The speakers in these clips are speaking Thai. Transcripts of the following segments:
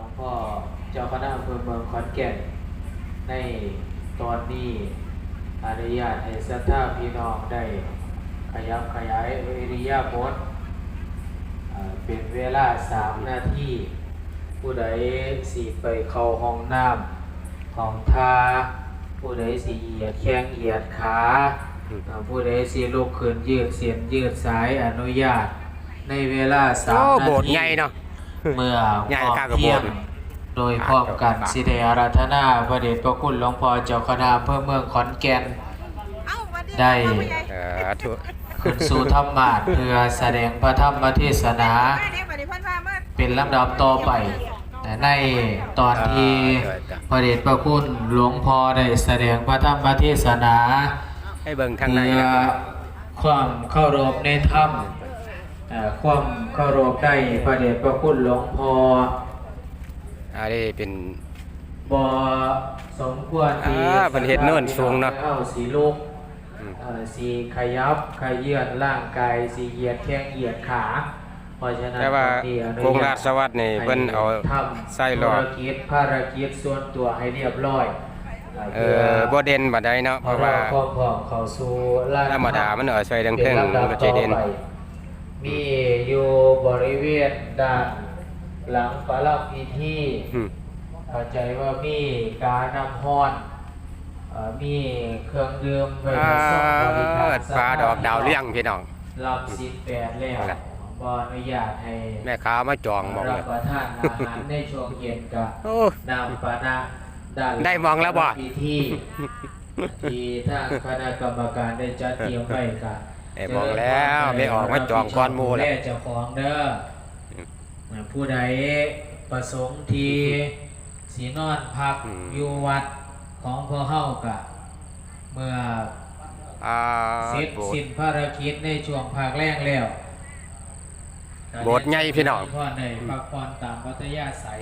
หลวงพ่อเจ้าคณะอำเภอเมืองขอนแก่น ในตอนนี้อนุญาตให้ศรัทธาพี่น้องได้ขยับขยายวิริยาบทอ่าเป็นเวลาสามนาทีผู้ใดสีไปเข้าห้องน้ำของทาผู้ใดสีเหยียดแข้งเหยียดขาผู้ใดสีลุกขึ้นยืดเสียนยืดสายอนุญาตในเวลาสามนาโบสถ์ทีใหญ่เนาะ เมื่อใหญ่พร้อมข้างกับเที่ยงโบสถ์โดยพร้อมกันครับสิเดอาราธนาพระเดชพระคุณหลวงพ่อเจ้าคณะอำเพื่อเมืองขอนแก่นเอ้าวันนี้ได้พ่อใหญ่เออทุขึ้นสู่ธรรมาสเพื่อแสดงพระธรรมเทศนามาเด็กวันนี้เพิ่นว่าเมื่อเป็นลำดับต่อไปแต่ในตอนที่พระเดชพระคุณหลวงพ่อได้แสดงพระธรรมเทศนาให้เบิ่งทางในเพื่อนะครับความเคารพในธรรมเอ่อ ความเคารพได้พระเดชพระคุณหลวงพ่ออันนี้เป็นบอสมควรที่อ่าเพิ่นเฮ็ดโน่นสูงเนาะ เอาสีลูกอืมเอ่อสีขยับขยื่นร่างกายสีเหยียดแข้งเหยียดขาเพราะฉะนั้นแต่ว่าตรงนี้อนุกรงญราชสวัสดิ์นี่เพิ่นเอาทำใส่หลอภารดกิจภารกิจส่วนตัวให้เรียบร้อยเออบ่เด่นบัดใดเนาะเพราะว่าพร้อมพร้อมเข้าสู่ลานธรรมดามันเอาใส่ดังเป็เทินงลำดัมับนก็ต่จะอเด่นไป มีอยู่บริเวณด้านหลังปลับพิธีอืมเข้าใจว่ามีการนำฮ้อนเอ่อมีเครื่องดื่มไว้อ่าผสมบริการปลาดอกดาวเลี้ยงพี่น้อง รับสิบแปดแล้วนั่นแหละบอนุญาตให้แม่ค้ามาจองหมองรัเลบย ประทานอาหารในช่วงเย็นกับโอ้ นำปานะด้านได้มองแล้วบ่ พิธีที่ทางคณะกรรมการได้จัดเตรียมไว้กับ ได้มองแล้วไม่ออกมาจองก้อนหมูแล้วเจ้าของเด้ออผู้ใดประสงค์ที่สีนอนพักอืมอยู่วัดของพ่อเฮากะเมื่ออ่าเสร็จโบสถ์สิ้นภารกิจในช่วงภาคแรกแล้วโบสถ์ใหญ่พี่น้องพ่อได้พักผ่อนตามวัตยาศัย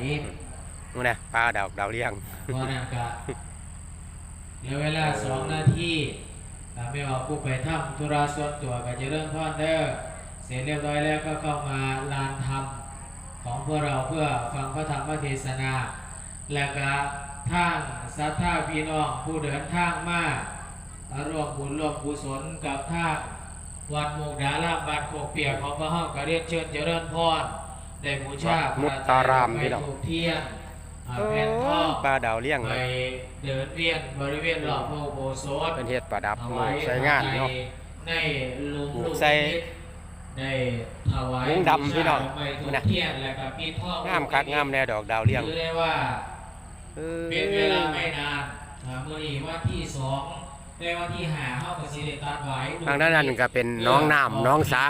นู่นนะปลาดอกดาวเลี้ยงพอนั่นกะเหลือเวลาสองนาที ไม่ออกผู้ไปทำธุระส่วนตัวก็จะเริ่มพ่อนเด้อเสร็จเรียบร้อยแล้วก็เข้ามาลานธรรมของพวกเราเพื่อฟังพระธรรมเทศนา และก็ทางสัทธาพี่น้องผู้เดินทางมาร่วมบุญร่วมกุศลกับทางวัดมุกดาลามบานโคกเปียกของพระเฮากรเรียนเชิญเจริญพรได้บูชาวัดมุกดารามพี่ถูกเทียน โอ้แผ่นทองปลาดาวเลี้ยงไปเลยเดินเวียนบริเวณรอบพระอุโบสถเป็นเฮ็ดประดับถหมู่วายใช้งานเนาะในลุมปลูกลูกใส่นิมิตในถวายมุ้งดำพี่น้องบูชาดกไม้ถูกนะเทียนและก็ปีทองงามคักงามแน่ดอกดาวเลี้ยงถือได้ว่าเออเป็นเวลาไม่นานอ่าเมื่อนี้วันที่สองในวันที่ห้าเข้ากับสิริตัดไว้ทางด้านนั้นก็เป็นน้องน้ำน้องสา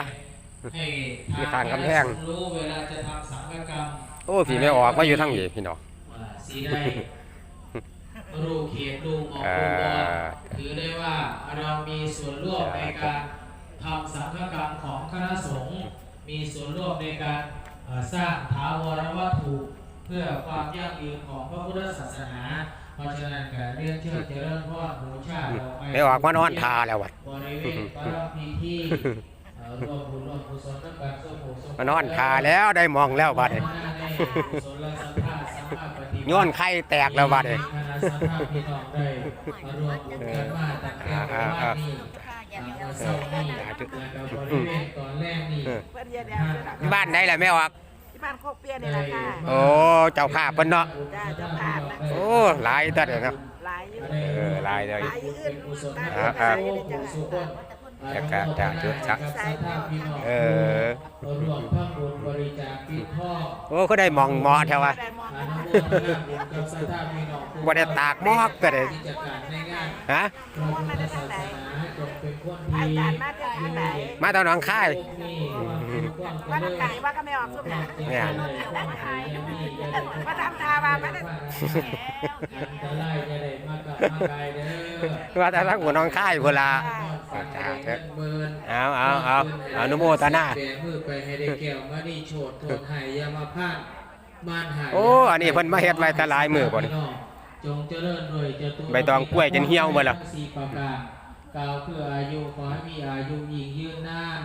ให้ที่ข้างกำแพงรู้เวลาจะทำสังฆกรรมโอ้พี่ไม่ออกมาอยู่ทางนี้พี่น้องว่า สีได้รูเขียนรูหมอกอ่ารูบอลถือได้ว่าเรามีส่วนร่วมในการทำสังฆกรรมของคณะสงฆ์มีส่วนร่วมในการเอ่อสร้างถาวรวัตถุเพื่อความยั่งยืนของพระพุทธศาสนาเพราะฉะนั้นการเรียนเชิญเจริญพรบูชาดอกไม้ไม่ออกมานอนทาแล้ววัดบริเวณพระพิธีเอ่อร่วมบุญร่วมกุศลด้วยกันส้มโอส้มมานอนทาแล้วได้มองแล้วบัดนี้ ย้อนไข่แตกแล้วบัดนี้อ่าอ่าอ่าเศร้านี่แล้วก็บริเวณตอนแรกนี่เพิ่นเย็นแล้วที่บ้านได้แหละไม่ออกที่บ้านโคกเปียนี่แหละค่ะโอ้เจ้าภาพเพิ่นเนาะจ้าเจ้าภาพนะโอ้หลายตัดเลยเนาะหลายอยู่เออหลายเลยหลายอยู่อื่นตามอ่าหลายอยู่จังหวัดแล้วก็จะจุดชักเออรวมทั้งบุญบริจาคปิดท่อโอ้เขาได้มองหมอแถวว่า ได้หมดอนุโมทนาบุญกับสัทธาพี่น้องบ่ได้ตากหมอกก็ได้กิจการในงานฮะพระพุทธศาสนาจงเป็นคนอาดีจารย์มาจากทางไหนมาตอนหนองคายว่าทางไหนว่าก็ไม่ออกสุดนะเนี่ยมาทำทาว่ามาได้อันตรายจะได้มากับมากายเด้อว่าแต่ทั้งหัวหน้องคายพุ่นล่ะจ้าเถอะเอาเอาเอาอนุโมทนาแบมือไปให้ได้แก้วมาดีโฉดโทษให้อยามาพลาด มานหายโอ้อันนี้เพิ่นมาเฮ็ดไว้แต่หลายมื้อบ่นี่จงเจริญรวยเจตุใบตองกล้วยจนเหี่ยวหมดแล้วสี่ประการกล่าวเพื่ออายุขอให้มีอายุยิ่งยืนนาน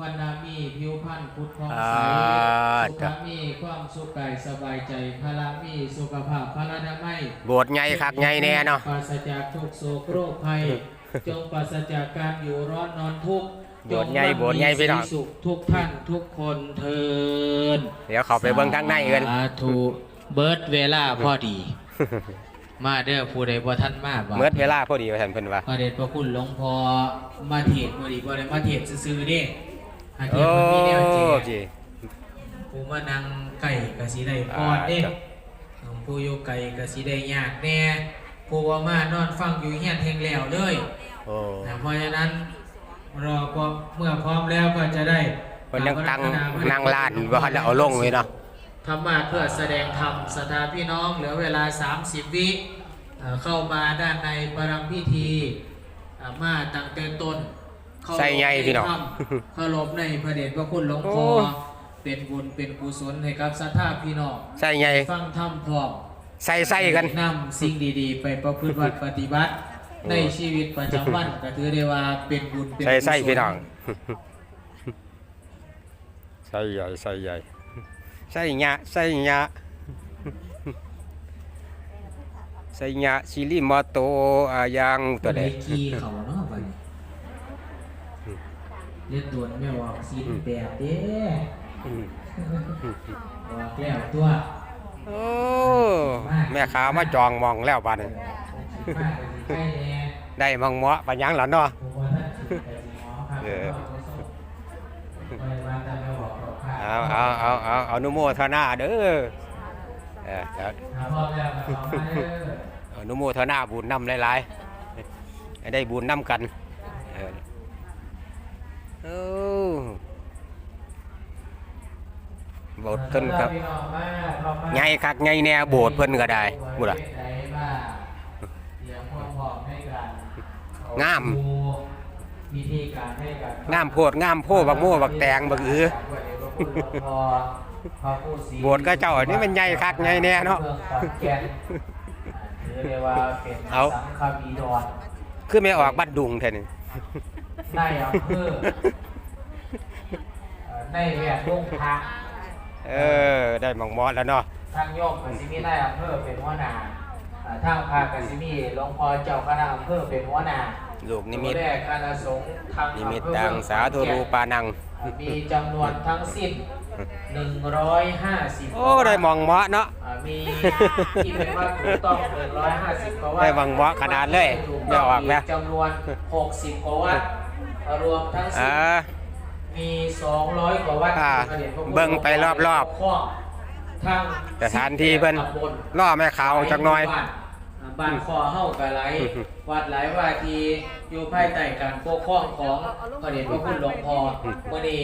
วันนามีผิวพรรณพุทธพองอ่าใสสุจ้ะขมีความสุขกายสบายใจพละมีสุขภาพพละนามัย โบสถ์ใหญ่คักใหญ่แน่เนาะ ปราศจากทุกโศกโรคภัย จงปราศจากการอยู่ร้อนนอนทุกข์โบสถ์ใหญ่โบสถ์ใหญ่พี่น้องจมีสุขทุกท่านทุกคนเทินเดี๋ยวเขาไปเบิ่งข้างในกันสาธุเบิร์ดเวลาพอดี มาเด้อผู้ใดบ่ท่านมาบ่เมื่อเวลาพอดีว่าท่านเพิ่นว่าพระเดชพระคุณหลวงพ่อมาเทศน์บ่ดีบ่ได้มาเทศน์ซื่อๆเด้หาเทโอ้ศน์มันมีแนวแจกจีผู้มานั่งไก่ก็สิได้พรเด้อ่าจ้ะผู้อยู่ไก่ก็สิได้ยากแน่ผู้ว่ามานอนฟังอยู่เฮียนแห่งแล้วเลยโอ้นะเพราะฉะนั้น รอก็เมื่อพร้อมแล้วก็จะได้เพิ่นยังตั้งนั่งลานบ่ทันได้เอาลงเลยเนาะธรรมาเพื่อแสดงธรรมสถาพี่น้องเหลือเวลา 30 วิเอ่อเข้ามาด้านในประรำพิธีอ่ามาตั้งแต่ต้นเข้าใส่ใหญ่พี่น้องธรรมเคารพในพระเดชพระคุณหลวงพ่อโอ้เป็นบุญเป็นกุศลให้กับศรัทธาพี่น้องใส่ใหญ่ฟังธรรมพร้อมใส่ใส่กันนำสิ่งดีๆ ไปประพฤติวัดปฏิบัติ ในชีวิตประจำวันก็ถือได้ว่าเป็นบุญเป็นใส่ใส่กุศลพี่น้องใส่ใหญ่ใส่ใหญ่ใส่หยะใส่หยะใส่หยะซิริมอโตอายังตัวใดไปขี่เขาเนาะบัดนี้เรียกตัวไม่ว่าสีแปดเด้อืมว่าแล้วตัวโอ้แม่ค้ามาจองมองแล้วบัดนี้มากกว่าสิ ใช่แน่ได้มองเหมาะปะยังแล้วเนาะผมว่าท่านสิแต่สิหมอครับเออไปวันแต่ไม่บอกหรอกค่ะเอาเอาเอาเอาเอานุโมทนาเด้อเออเอาถ้าพร้อมแล้วก็เอามาเด้อ เอานุโมทนาบุญนำหลายๆให้ได้บุญนำกันเออโอ้โบสถ์เพิ่นครับ ใหญ่คักใหญ่แน่โบสถ์เพิ่นก็ได้บุล่ะ งามวิธีการให้กับงามโพดงามโพบักโม่บักแตงบักอือโบสถ์ก็เจ้าอันนี้มันใหญ่คักใหญ่แน่เนาะถือได้ว่าเป็นเอาสังฆบีดอนคือไม่ออกบัดดุงแท้นี่ในอำเภอเอ่อในแวดวงพระเออ ได้มองเหมอแล้วเนาะทางโยมกสิมีนายอำเภอเป็นหัวหน้า อ่าทางพระกสิมีหลวงพ่อเจ้าคณะอำเภอเป็นหัวหน้าลูกนิมิตตัวแรกคณะสงฆ์ทางนิมิตอำเภอดังสาธุรูปานังมีจำนวนทั้งสิ้น 150โอ้ได้มองเหมาะเนาะ อ่ามีที่เป็นว่าถูกต้อง150กว่าวัดได้บังเหมาะขนาดเลยถูกอย่าต้องออกนะ จำนวน 60กว่าวัดรวมทั้งสิ้อ่า น มี 200 กว่าวัดอ่าที่พระดชพะคุณเบิ่งไปรอบๆ ข้อ ทั้งสถานที่เพิ่น ตำบล ล่อแม่ขาวจักหน่อยบ้านบ้านคอเฮากะไหลอือฮึวัดหลายวาทีอยู่ภายใต้การปกครองของพระเดชพระคุณหลวงพ่อมื่อนี้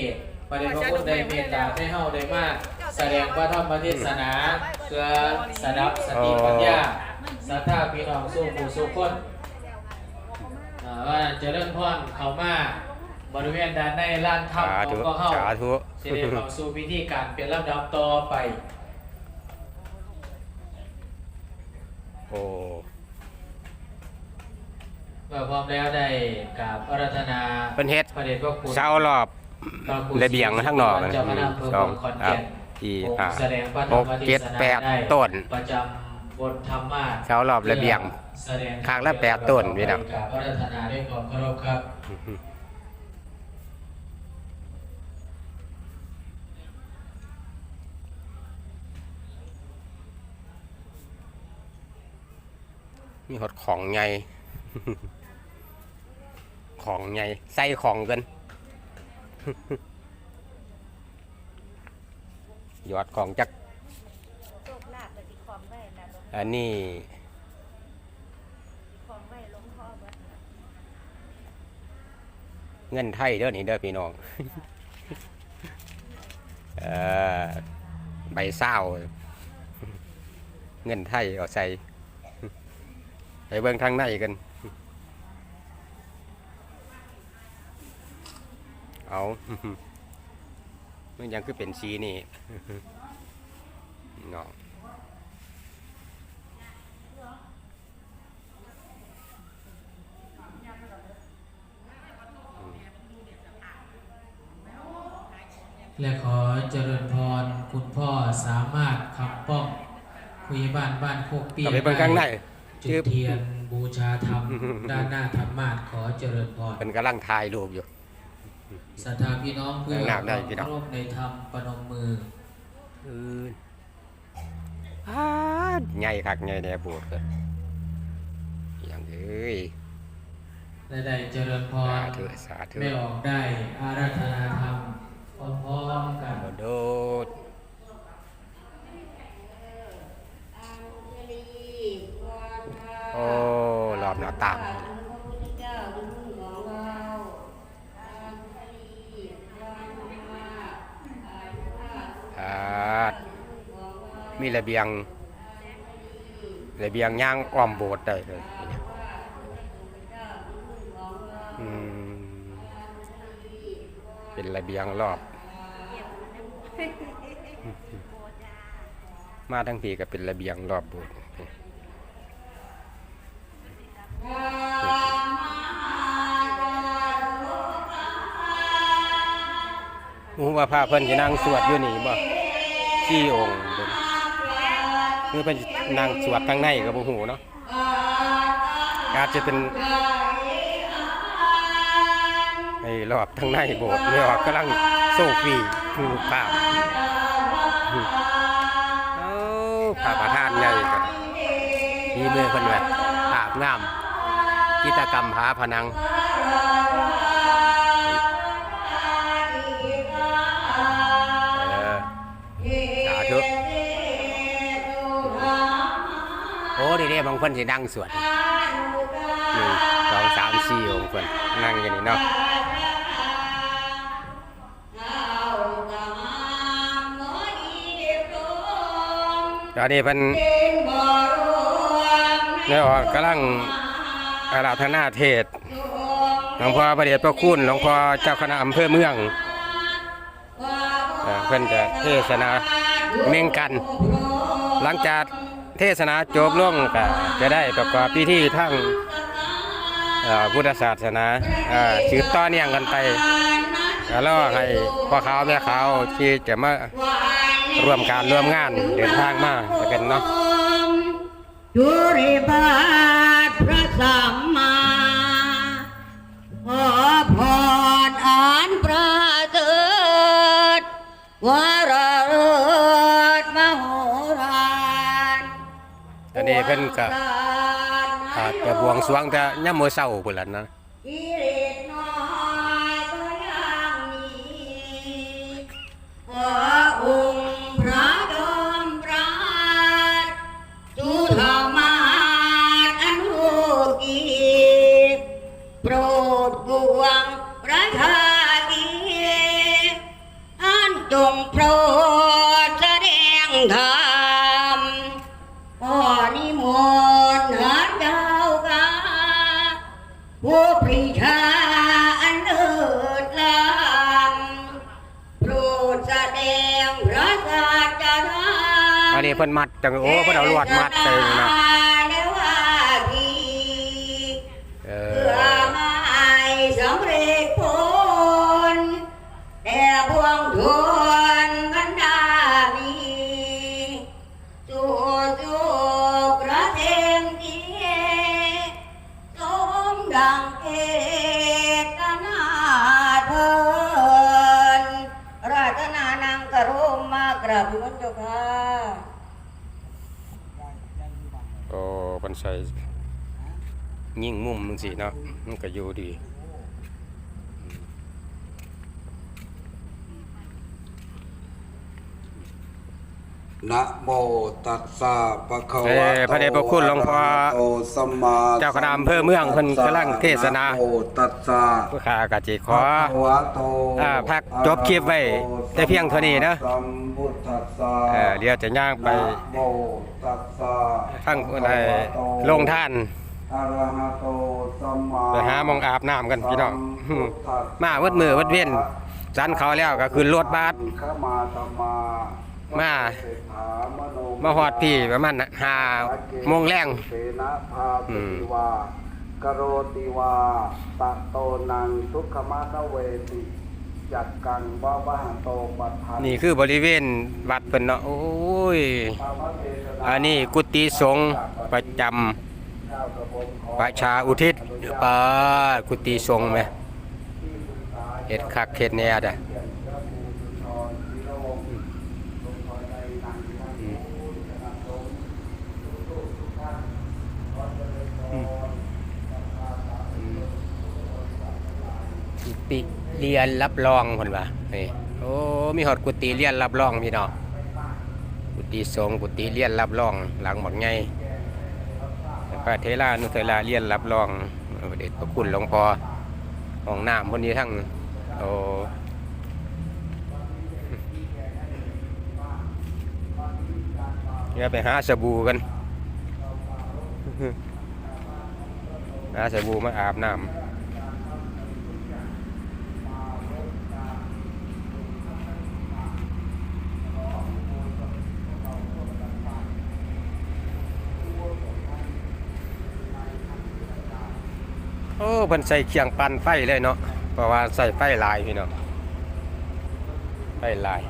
พระเดชพระคุณได้เมตตาให้เฮาได้มาแสดงพระธรรมเทศนาเพื่อสดับสติปัญญาศรัทธาพี่น้องสู้ผู้สู้คนอ่าว่าเจริญพรเข้ามาบริเวณด้านในลานถ้ำสาขอธุงพวกเฮาสาธุ สิได้เข้าสู่พิธีการเป็นลำดับต่อไป โอ้เมื่อพร้อมแล้วได้กราบอารัธนาเป็นเฮ็ดพระเดชพระคุณเสารอบพระคุณระเบียงข้างนอกนะเจ้าคณะอำเภอสองขอนแก่นสามสี่องค์ห้าแสดงพระธรหรกมเทเจ็ดศนาแปดได้ต้นประจำบนธรรมะเสารอบระเบียงแสดงข้างละแปดต้นพี่น้อง กราบอารัธนาด้วยความเคารพครับ มีหดของใหญ่ของใหญ่ใส่ของกันยอดของจักโชคลาภก็สิความไว้นะหลวงอันนี้ความไว้หลวงพ่อเบิดเงินไทยเด้อนี่เด้อพี่น้องเออใบเศร้า เงินไทยเอาใส่ ไปเบิ่งทางในกัน เอามันยังคือเป็นสีนี่เนาะและขอเจริญพรคุณพ่อสามารถคำป้องคุยบ้านบ้านโคกเปียเข้าไปเบิ่งข้างใน จุดเทียนบูชาธรรม ด้านหน้าธรรมาสขอเจริญพรเป็นกำลังถ่ายรูปอยู่ศรัทธาพี่น้องเพื่อหนักได้พี่น้องร่วมในธรรมปนมมืออืนอ้าดใหญ่คักใหญ่แน่โบสถ์เลยอย่างเอ้ยและได้เจริญพสารธุสาธุไม่ออกได้อาราธนาธรรมพร้อมๆกันโดดโอ้รอบหน้า ต่างอ่าดมีระเบียง ระเบียงย่างอ้อมโบสถ์ได้เลยอืมเป็นระเบียงรอบ มาทั้งทีก็เป็นระเบียงรอบโบสถ์ หูว่าพระเพิ่นจะนั่งสวดอยู่นี่บ่ที่องค์เพิ่นคือเป็นนั่งสวดข้างในก็บ่ฮู้เนาะอาจจะเป็นไอ้รอบข้างในโบสถ์ไม่ออกกำลังโซฟีคือภาพเอาผาประทานใหญ่กันมีมือคนแบบภาพงามกิจกรรมผาผนัง โอ้ดีเด้บางคนสินั่งสวดหนึ่งสองสามสี่องค์คนนั่งอย่างนี้เนาะตอนนี้เป็นเนี่ยกำลังอาราธนาเทศหลวงพ่อประเดชพระคุณหลวงพ่อเจ้าคณะอำเภอเมืองเพื่อนจะเทศนาเมงกัน หลังจาก เทศนาจบลงก็จะได้ประกอบพิธีทั้งพุทธศาสนาเอ่อสืบต่อเนื่องกันไปแล้วให้พ่อขาวแม่ขาวที่จะมาร่วมการร่วมงานเดินทางมาจะเป็นเนาะจุริบาทพระสัมมาขอพรอ่านประเสริฐวร เพิ่นก็อาจจะบวงสรวงแต่ย่ำมือเศร้าพุ่นล่ะนะ อันนี้เพิ่นมัดจังโอ้เพิ่นเอาลวดมัดเต็มนะ อ้เพิ่นใส่ยิ่งมุมจังซี่เนาะมันก็อยู่ดีนะโมตัสสะภะคะเอ้วะยโตพระเดชพระคุณหลวงพ่ออะระหะโตสัมมาเจ้าคณะอำเภอเมืองเพิ่นกำลังเทศนานะโมตัสสะผู้ข้ากะจิขอภะคะวะโตอ่าพักจบคลิปไว้แต่เพียงเท่านี้นะสัมพุทธัสสะ เออเดี๋ยวจะย่างไปนะโมตัสสะทั้งในโรงท่านอะระหะโตสัมมาไปหาหมองอาบน้ำกันพี่น้องสัมพุทธัสสะมาวัดมือวัดเว้นจันเขาแล้วก็คือรถบัสขมาธรรมามาเศรษฐามโนมาฮอดพี่ประมาณห้าโมงแรงเสนาภาอืปิมวากโรติวาตะโตนังทุกขมาตเวติ จัดกังว่าว่าโตปัฏฐานนี่คือบริเวณวัดเพิ่นเนาะโอ้ยอันนี้กุฏิสงฆ์ประจำเจ้าประชาอุทิศปากุฏิสงฆ์ไหมเฮ็ดคักเฮ็ดแน่ด่ะเเรียนรับรองเพิ่นว่านี่โอ้มีฮอดกุฏิเรียนรับรองพี่น้องกุฏิสงกุฏิเรียนรับรอง หลังบักใหญ่พระเทรานุเทราเรียนรับรองเดชพระคุณหลวงพ่อห้องน้ำเพิ่นอยู่ทั้งโอ้เดี๋ยไปหาสบู่กันหาสบู่มาอาบน้ำ โอ้เพิ่นใส่เคียงปั่นไฟเลยเนาะเพราะว่าใส่ไฟลายพี่น้องไฟลาย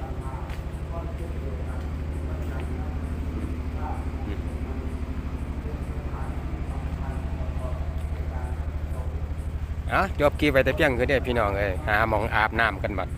อะจบกีไปแต่เพียงคือเด้พี่น้องเอ้ยหาหมองอาบน้ำกันบัด